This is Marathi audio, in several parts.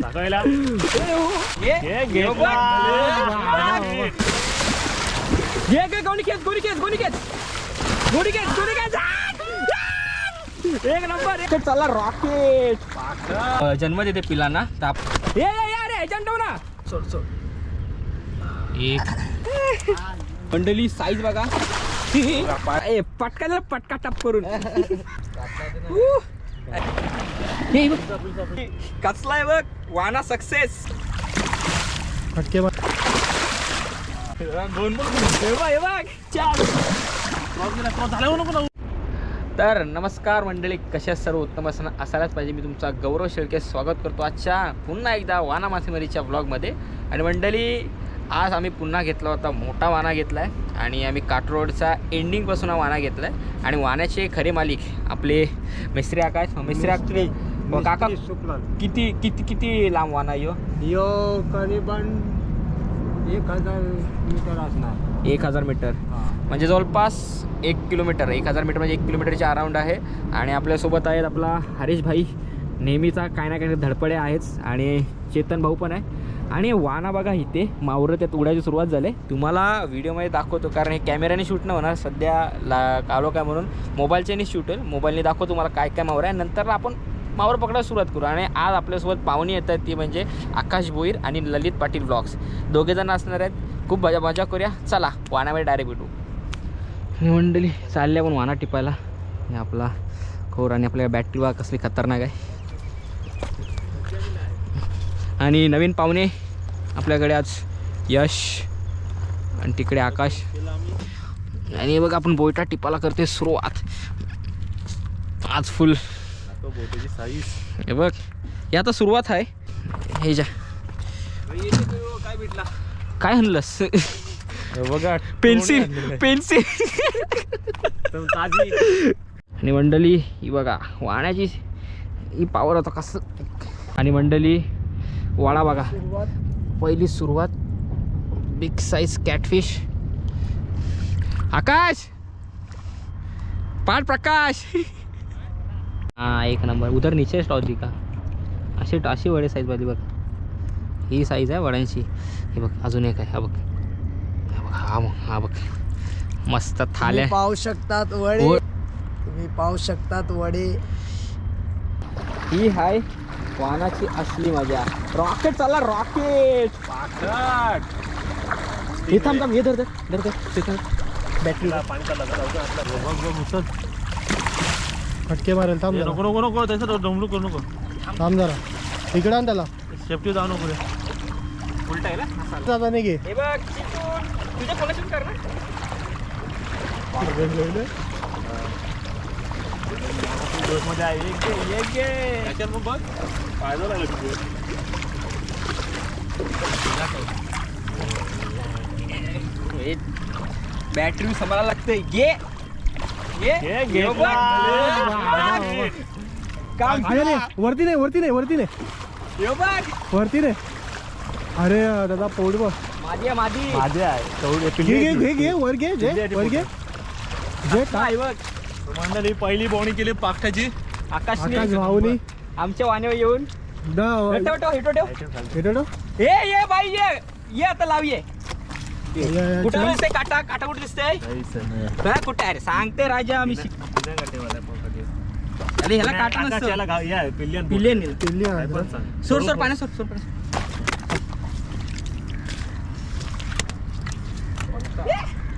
दाखवायला. ये घे, गे गोणी खेच एक नंबर एक चला रॉकेट. जन्म देते पिलांना. ताप. ये ये ये अरे एजंट ना. सोड सोड. एक. मंडळी साईज बघा. ए, पटका जरा पटका टप करून. हे बघ. कसलाय बघ? वाना सक्सेस फटके मार दोन बघ बघ. तर नमस्कार मंडळी कशा सर्व? उत्तम असणं असायलाच पाहिजे. मी तुमचा गौरव शेळके स्वागत करतो आजच्या पुन्हा एकदा वाना मासेमारीच्या ब्लॉगमध्ये आणि मंडळी आज आम्ही पुन्हा घेतला होता मोठा वाना घेतला आहे आणि आम्ही काटरोडचा एंडिंगपासून हा वाना घेतला आहे आणि वाण्याचे खरे मालिक आपले मिस्त्री आकाश मिस्त्री आकाश हो, काका किती किती किती लांब वाना ह्यो? यो? करीबन एक हजार मीटर असणार. एक हजार मीटर. म्हणजे जवळपास एक किलोमीटर. एक हजार मीटर म्हणजे एक किलोमीटरच्या अराऊंड आहे. आणि आपल्यासोबत आहेत आपला हरीश भाई. नेहमीचा काही ना काही धडपडे आहेच. आणि चेतन भाऊ पण आहे. आणि वाना बघा इथे. मावरं त्यात उडायची सुरुवात झाली. तुम्हाला व्हिडिओमध्ये दाखवतो. कारण हे कॅमेऱ्याने शूट न होणार. सध्या ला आलो काय म्हणून? मोबाईलच्याने शूट होईल. मोबाईलने दाखवतो तुम्हाला काय काय मावर आहे. नंतर आपण मावर पकडायला सुरुवात करू. आणि आज आपल्यासोबत पाहुणे येत आहेत ती म्हणजे आकाश भोईर आणि ललित पाटील ब्लॉग्स. दोघे जण असणार आहेत. खूप मजा मजा करूया. चला वानामध्ये डायरेक्ट भेटू. ही मंडळी चालल्या पण वाना टिपायला. आणि आपला खोर आणि आपल्या बॅटरी वा कसली खतरनाक आहे. आणि नवीन पाहुणे आपल्याकडे आज यश आणि तिकडे आकाश. आणि बघ आपण बोयटा टिपाला करते सुरुवात. आज फुल हे बघ हे आता सुरुवात आहे. हे जा. काय भेटला? काय बघा पेन्सिल पेन्सिल. आणि मंडळी ही बघा वाण्याची ही पावर होता कसं आणि मंडळी वाडा बघा. पहिली सुरुवात. Big size catfish Akash! पाठ प्रकाश! हा एक नंबर. उधर नीचे स्टॉल दी का? अशी अशी वडे साईज पाहिजे बघ. ही साईज आहे वड्यांची. हे बघ अजून एक आहे. हा बघ. हा बघ हा बघ हा बघ. मस्त थाल्या तुम्ही पाहू शकतात वडे. व- तुम्ही पाहू शकतात वडे. ही हाय वाहनाची असली मजा. रॉकेट चालला रॉकेट हे थांब थांब हे धर धर धर धर पाणी चालला बघ बघ उचल फटके मारेल थांब जरा. नको नको नको त्याचं डोंबलू करू नको. थांब जरा. इकडे आण त्याला. सेफ्टी जाऊ नको रे. उलटा आहे ना? जाता नाही घे हे बघ चिकून तुझ्या फोनातून कर ना. मध्ये आहे. एक घे, एक घे. त्याच्यात मग बघ. फायदा लागला. बॅटरी सांभाळायला लागते घे. घे घे, घे घेतला. बघ. घे. काम अरे नाही वरती नाही वरती नाही वरती नाही. हे बघ. वरती नाही. अरे दादा पोट बघ माझी आहे माझी माझे आहे तेवढे घे घे. घे घे वर घे जे वर घे. जे का काय बघ. मंडळी पहिली बोवणी केली पाकठाची आकाश आकाश भाऊनी. आमच्या वाण्यावर येऊन. द ठेव ठेव. हिटो ठेव येतो ना ए ये बाई ये. ये आता लाव या, कुठं चल. दिसतंय काटा? काटा कुठं दिसतंय? काय कुठं आहे रे. सांगते राजा आम्ही अरे ह्याला काटा नसतो. पिल्ले पिल्ली आण. सोड सोड पाण्या सोड सोड पाण्या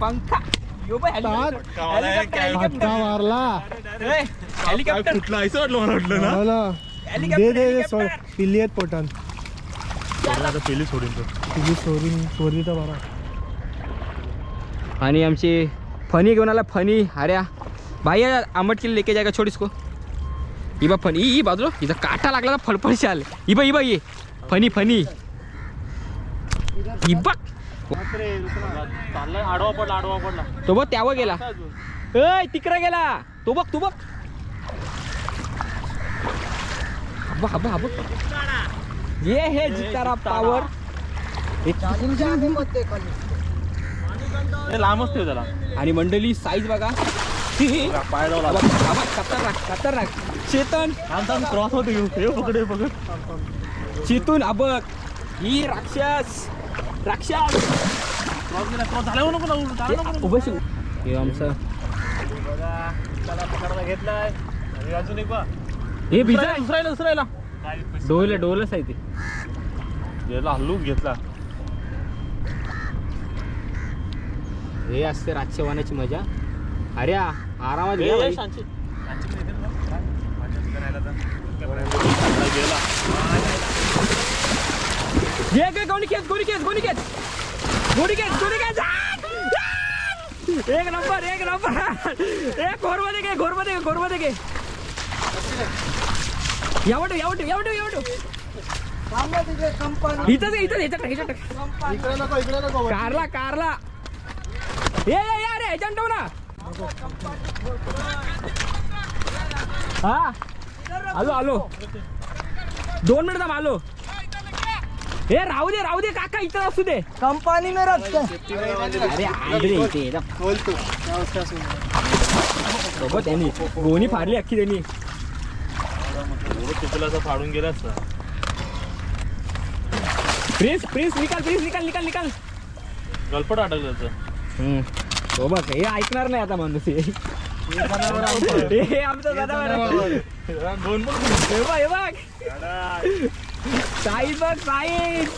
पंखा. हेलिकॉप्टर कुठला वाटलं मला वाटलं ना? दे दे सोड. पिल्ली आहेत पोटान पहिली सोडून तो पिल्ली सोडून सोडली तर बरा. आणि आमची फनी घेऊन आला फनी. अरे भाई आंबट किल्ले लेके जाएगा छोड़ इसको ही बा फनी ही बाजूला. हिचा काटा लागला ना फडफडशी आले ही बा ही बा ये फनी फनी. ही बघ. चाललाय आडवा पडला आडवा पडला. तो बघ त्यावर गेला. ऐ तिकडे गेला. तो बघ तू बघ. हब्बा हब्बा हब्बा ये हे जितारा पावर ते लांबच ठेव त्याला आणि मंडळी साईज बघा. पाय खतरनाक खतरनाक. चेतन. क्रॉस होते घेऊ हे पकड हे पकड. चितून बघ ही राक्षस. राक्षस. क्रॉस गेला क्रॉस झाला नको ना उलट, झाला नको ना. उभं शिव हे आमचं. बघा त्याला पकडायला घेतलाय. आणि अजून एक बा हे भिजा दुसरायला दुसरायला काय पैसे डोलं डोलच आहे ते. हल्लूक घेतला. हे असते रातच्या वाण्याची मजा. अरे आ, आरामात आता. गेला घे घे गोणी खेच गोणी खेच गोणी खेच. गोणी खेच गोणी खेच. आ! एक नंबर एक नंबर. एक घोरमध्ये घे घोरमध्ये घे घोरमध्ये घे. यावटो यावटो यावटो यावटो. टाक, ह्याच्यात टाक. इकडे नको इकडे नको. कारला कारला. ये ये ये रे ह्याच्यात ठेव ना। हा? आलो आलो। दोन मिनिट थांब आलो। हे राहू दे राहू दे काका इथं असू दे। कंपनी में रखते अरे आले रे इथे. सुन सोबत त्यांनी गोणी फाडली अख्खी त्यांनी. असं फाडून गेला असता प्रिन्स प्रिन्स निकाल प्रिन्स निकाल निकाल निकाल. गलपट अटकलं सोबत हे ऐकणार नाही आता माणूस हे. हे आमचं जनावर. दोन पण हे बघ हे बघ. साईज बघ साईज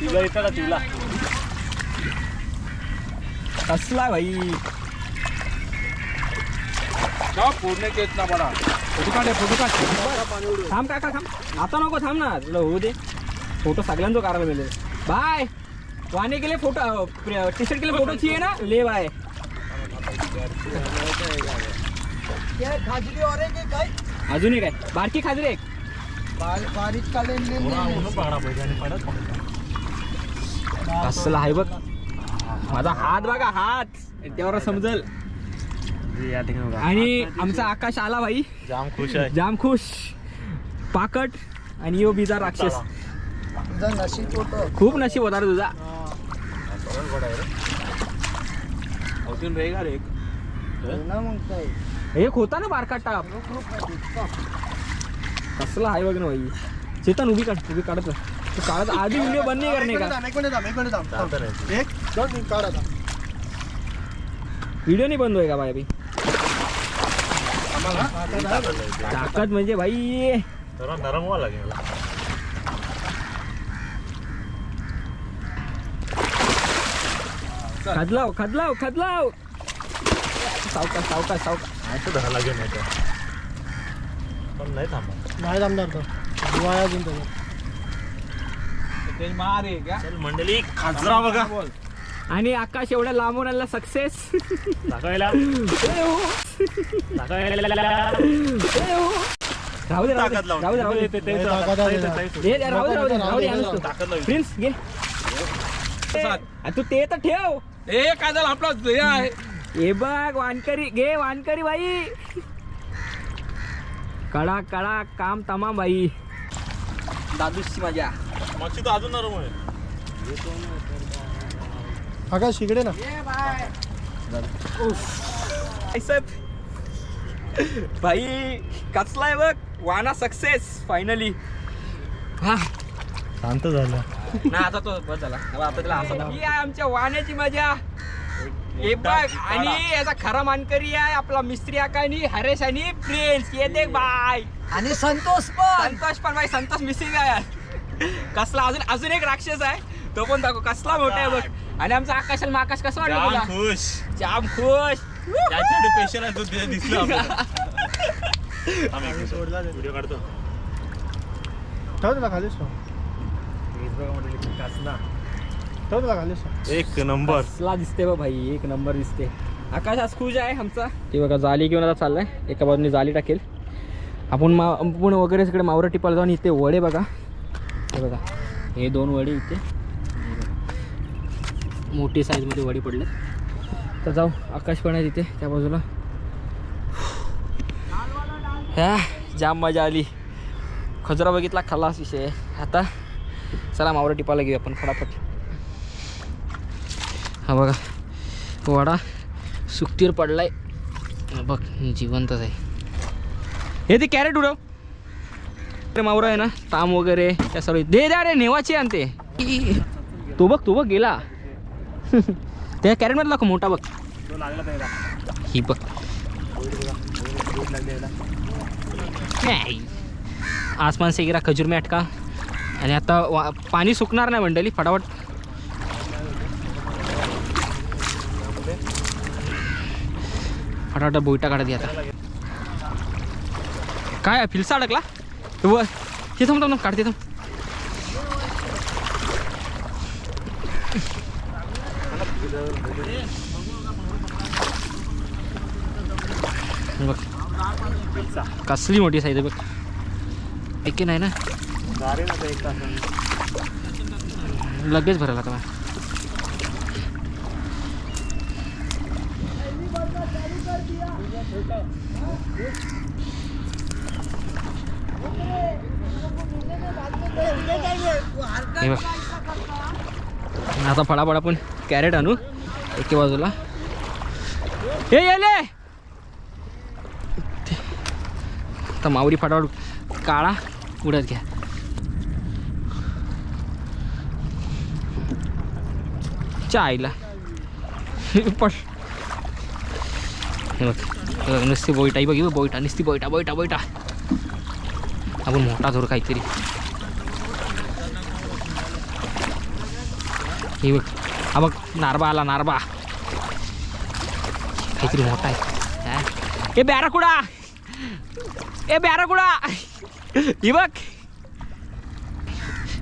तिला येतं का तिला. कसला भाई. पूर्ण घेत ना बडा फोटो काढ फोटो काढ. थांब काका थांब. आता नको थांब ना तुला होऊ दे. फोटो सगळ्यांचो काढायला मिळेल. बाय. वाने के लिए फोटो टी शर्ट के लिए फोटो चाहिए ना? ले बाय खाजरी और है। कि काय अजून एक आहे बारकी खाजरी एक बारीक कसला आहे बघ। माझा हात बघा हात। त्यावर समजल। या ठिकाणी आणि आमचा आकाश आला भाई. जाम खुश आहे. जाम खुश. पाकट आणि यो बिजा राक्षस. तुझा नशीब होतं. खूप नशीब होता रे तुझा. अजून रेगा रे ना मग काय एक होता ना बारका टाप. कसला आहे बघ ना भाई. चेतन उभी काढ उभी काढत तू काढत आधी व्हिडिओ बंद नाही करणे का? एक काढ आता व्हिडिओ नाही बंद होय का भाई अभि? ताकद म्हणजे भाई. जरा नरम व्हावं लागेल. खदलाव खदलाव खदलाव. सावकाश सावकाश सावकाश असं धरा लागेल नाही तर. पण नाही थांबा नाही थांबणार तो. दिवाळी अजून त्याच्यात. चल मंडळी खाजरा बघा. आणि आकाश एवढ्या लांबून आला सक्सेस दाखवायला. दाखवायला राहू दे राहू दे ताकद लावून. राहू दे राहू दे. राहू दे राहू दे राहू दे आणूस तू. ताकद लावली. प्रिन्स घे तू ते तर ठेव. ए काय झालं आपला हे आहे. हे बघ वानकरी. घे वानकरी बाई. कडा कडा काम तमाम बाई. दादूची मजा मच्छी तर अजून नरम आहे. आकाश शिकडे ना. भाई कचलाय बघ? वाना सक्सेस फायनली हा शांत झालं. ना आता तो बस झाला. आता आता त्याला असं ही आहे आमच्या वाण्याची मजा. हे बघ आणि याचा खरा मानकरी आहे आपला मिस्त्री आकानी हरेश आणि प्रिन्स. ये देख बाय. आणि संतोष पण. संतोष पण बाई संतोष मिसिंग आहे. कसला अजून अजून एक राक्षस आहे. तो पण दाखव कसला मोठा आहे बघ. आणि आमचा आकाश आणि माकाश कसं वाटलं जाम तुला? खुश. जाम खुश. पेशल दिसलं. व्हिडिओ काढतो. ठेव तुला ठेव तुला एक नंबर. कसला दिसते बा भाई एक नंबर दिसते आकाश आज खुश आहे आमचा? ते बघा जाली घेऊन आता चाललाय. एका बाजूने जाली टाकेल. आपण मा आपण वगैरे सगळे मावरा टिपाला जाऊन इथे वडे बघा. हे बघा हे दोन वडे इथे. मोठी साईजमध्ये वडी पडले तर जाऊ आकाश पण आहे तिथे त्या बाजूला. ह्या जाम मजा आली. खजरा बघितला खलास विषय. आता चला मावरा टिपाला घेऊ आपण फटाफट. हा बघा वडा सुकतीवर पडलाय. बघ जिवंतच आहे. हे ते कॅरेट उडव. ते मावरा आहे ना ताम वगैरे त्या सर्व दे द्या रे नेवाची आणते तो. बघ तो बघ गेला. त्या कॅरेटमध्ये दाखव मोठा बघ. ही बघ. नाही. आसमान से गिरा खजूर में अटका. आणि आता वा- पाणी सुकणार नाही मंडळी फटाफट. फटाफट बोईटा काढत घ्या आता. काय फिलसा अडकला? व हे थांब थांब काढते थांब. बघ. कसली मोठी साईज आहे बघ. ऐके नाही ना? एक तास लगेच भरायला का हे बघ. आता फळाफळ आपण कॅरेट आणू एके बाजूला. हे येले आता मावरी फटाफट काळा उडत घ्या. आईला पण हे बघ नुसती बोईटा ही बघ ही बोईटा नुसती बोईटा बोईटा बोईटा आपण मोठा धरू काहीतरी हे बघ हा बघ नारबा आला नारबा काहीतरी मोठा आहे हा. ए बॅराकुडा ए बॅराकुडा ही बघ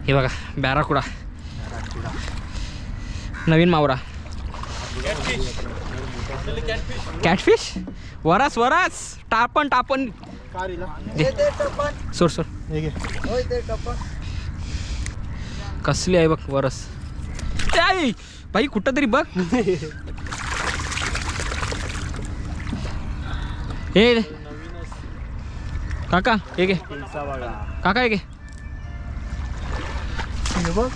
हे बघा बॅराकुडा नवीन मावरा. कॅटफिश वरास वरास. टापण टापण. सोड सोड. कसली आहे बघ वरस. आई! भाई कुठं तरी बघ. हे काका हे घे. काका हे घे. बघ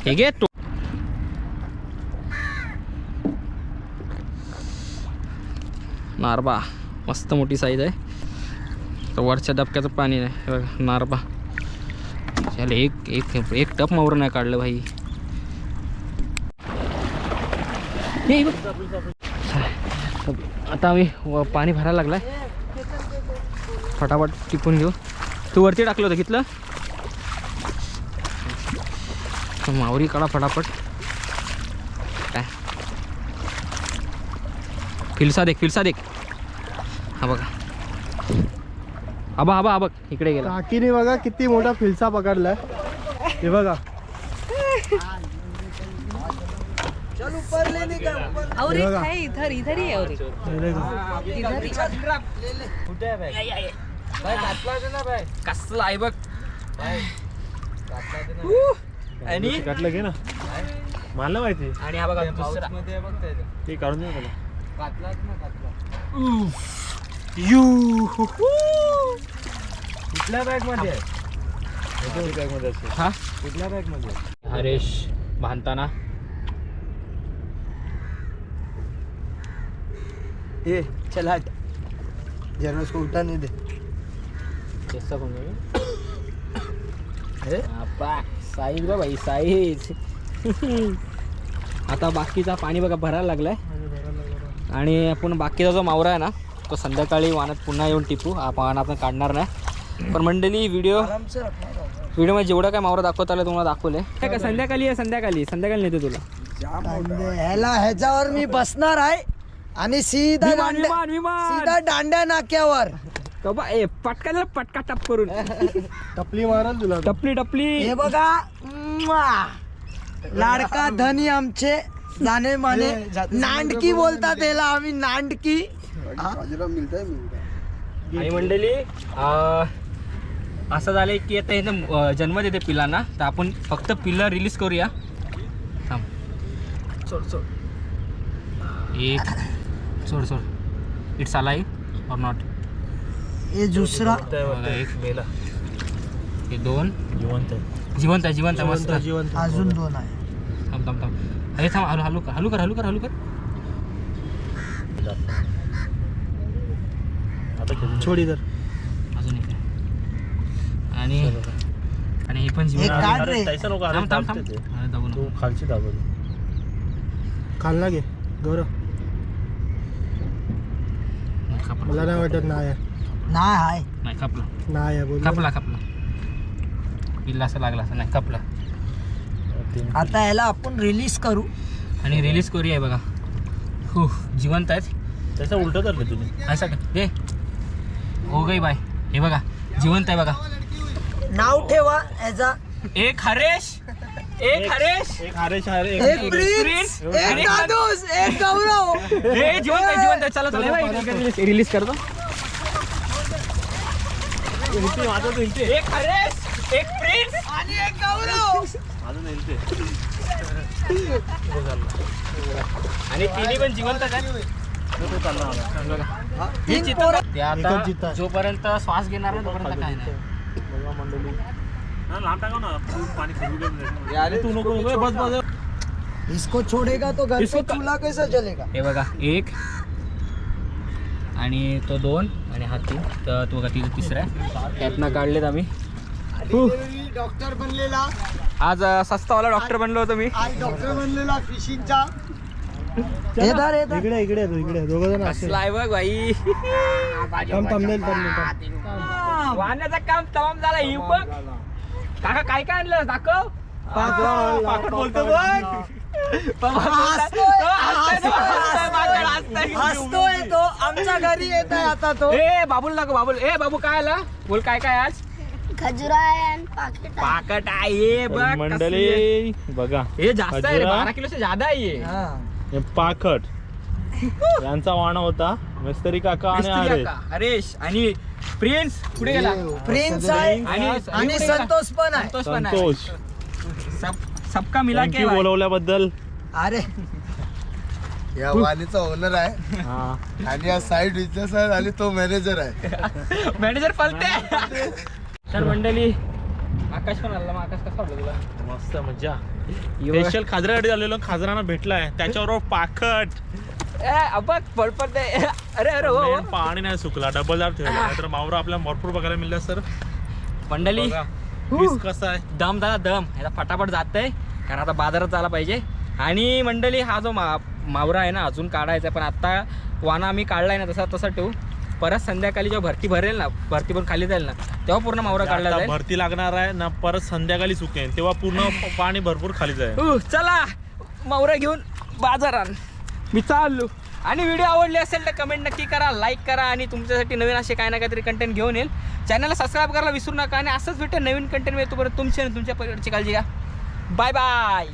हे घे तू नारबा मस्त मोठी साईज आहे तर वरच्या डबक्याचं पाणी नाही बघा नारबा चल एक एक एक टप मावर नाही काढलं भाई आता आम्ही पाणी भरायला लागलाय फटाफट टिपून घेऊ तू वरती टाकलं होतं घेतलं तर मावरी काढा फटाफट. काय? फिलसा देख फिलसा देख. हा बघा. आबा आबा आबा इकडे गेला. काकीने बघा किती मोठा फिलसा पकडलाय. हे बघा. और ये एक लगा। है इधर इधर ही है और एक. हे देखा. इधर कसला आहे बघ. आणि काटलं घे ना? मला माहिती आणि हा बघा दुसरा. ते काढून दे यू कुठल्या बॅगमध्ये आहे? बॅगमध्ये असेल? हा? कुठल्या बॅगमध्ये हरेश भांताना. ए चल हट जरा उसको उठाने दे. कैसा कोण साईज बघ भाई साईज. आता बाकीचा पाणी बघा भरायला लागलाय. आणि आपण बाकीचा जो मावरा आहे ना तो संध्याकाळी वाहनात पुन्हा येऊन टिपू. हा वाहन आपण काढणार नाही. पण मंडळी व्हिडिओ व्हिडिओमध्ये जेवढं काय मावरा दाखवता आलं तुम्हाला दाखवलंय. संध्याकाळी आहे संध्याकाळी. संध्याकाळी नेते तुला. ह्याला ह्याच्यावर मी बसणार आहे. आणि सीधा सीधा दांड्या नाक्यावर. तो बा ए पटका दिला पटका टप करून. टपली मारल तुला. टपली टपली. हे बघा म्वा! लाडका धनी आमचे जाणे माने. नांडकी बोलतात त्याला आम्ही नांडकी. आणि मंडळी अं, असं झालंय की आता हे ना, अं, जन्म देते पिलांना. तर आपण फक्त पिल्लं रिलीज करूया. थांब. सोड सोड. एक सोड सोड. इट्स अलाइव और नॉट हे दुसरा एक. मेला. हे दोन. जिवंत आहे. जिवंत आहे जिवंत आहे मस्त. जिवंत जिवंत. अजून दोन आहे. थांब थांब थांब. अरे थांब हलू हलू कर हलू कर हलू कर हलू कर. छोड इधर अजून एक. आणि आणि हे पण अरे थांब थांब ते. खालची दाबल खाल्ला घे गौरव. मला नाही वाटत नाही आहे. नाही हाय. नाही खपला. नाही आहे बोल खपला खपला. पिल्ला असं लागला असं नाही खपला. आता याला आपण रिलीज करू. आणि रिलीज करूया हे बघा. हो जिवंत आहेत. त्याचं उलट धरले तुम्ही. असं का दे हो गई बाय. हे बघा जिवंत आहे बघा. नाव ठेवा याचा. एक हरेश. एक हरेश. एक हरेश हरे एक प्रिन्स प्रिन्स. एक दादूस एक गौरव. हे जिवंत आहे जिवंत आहे. चला चला. रिलीज करतो. माझं हिलते एक हरेश एक प्रिन्स. आणि एक गौरव. माझं हिलते आणि तिन्ही पण जिवंत. हे. जोपर्यंत श्वास घेणार नाही तोपर्यंत काय नाही. बघा मंडळी. हा, लांब टाका ना. तू पाणी फिरू दे नाही. अरे तू नको नको, बस बस इसको छोड़ेगा तो घर पे इसको- चूल्हा कैसा जलेगा? हे बघा एक आणि तो दोन आणि हा तीन. तर तो बघा तिथं तिसरा आहे त्यातनं काढलेत आम्ही. डॉक्टर बनलेला. आज सस्तावाला डॉक्टर बनलो होतो मी. आज डॉक्टर बनलेला फिशिंगचा. इकडे इकडे तू इकडे दोघ जण असेल कसला आहे बघ बाई. वाहण्याचं काम तमाम झालं ही बघ. काका काय काय आणलं? दाखव. पाकट बोलतो बघ हसतोय, तो आमच्या घरी येत आहे आता तो ए बाबूल नको बाबूल ए बाबू काय आला बोल काय काय आज खजुरा आहे आणि पाकिट आहे. पाकट आहे बघ कसली. मंडळी बघा हे जास्त आहे रे खजुरा. बारा किलो से ज्यादा आहे. हा. हे पाखट यांचा वाणा होता मिस्त्री काका आणि हरेश आणि प्रिन्स कुठे गेला प्रिन्स आहे आणि आणि संतोष पण आहे संतोष पण आहे. संतोष सब सबका मिला के बोलवल्याबद्दल. अरे. या वाणीचा ओनर आहे. हा. आणि या साईड बिझनेस आहे आणि तो मॅनेजर आहे. मॅनेजर पलते तर मंडळी आकाश पण आला मग आकाश कसा वाटला तुला? मस्त मजा एवढं- स्पेशल खाजरासाठी आलेलो खाजराना भेटलाय. त्याच्याबरोबर पाखट. ए, अबक पडपडते अरे अरे हो, हो. मेन पाणी नाही सुकला डबल दार ठेवला. तर मावरा आपल्याला भरपूर बघायला मिळलं सर. मंडळी बघा. पीस कसा आहे? दम झाला दम. ह्याला फटाफट जात आहे कारण आता बाजारात जायला पाहिजे. आणि मंडळी हा जो मा मावरा आहे ना अजून काढायचा आहे पण आता वाना आम्ही काढलाय ना तसा तसा ठेवू. परत संध्याकाळी जेव्हा भरती भरेल ना भरती पण खाली जाईल ना तेव्हा पूर्ण मावरा काढला जाईल. भरती लागणार आहे ना परत संध्याकाळी सुकेन तेव्हा पूर्ण पाणी भरपूर खाली जाईल. चला. मावरा घेऊन बाजारात. मी चाललो. आणि व्हिडिओ आवडले असेल तर कमेंट नक्की करा लाईक करा आणि तुमच्यासाठी नवीन असे काय ना काहीतरी कंटेंट घेऊन येईल. चॅनलला सबस्क्राईब करायला विसरू नका आणि असंच भेटेल नवीन कंटेंट मिळतो परत तुमची आणि तुमच्या परिवारची काळजी घ्या. Bye bye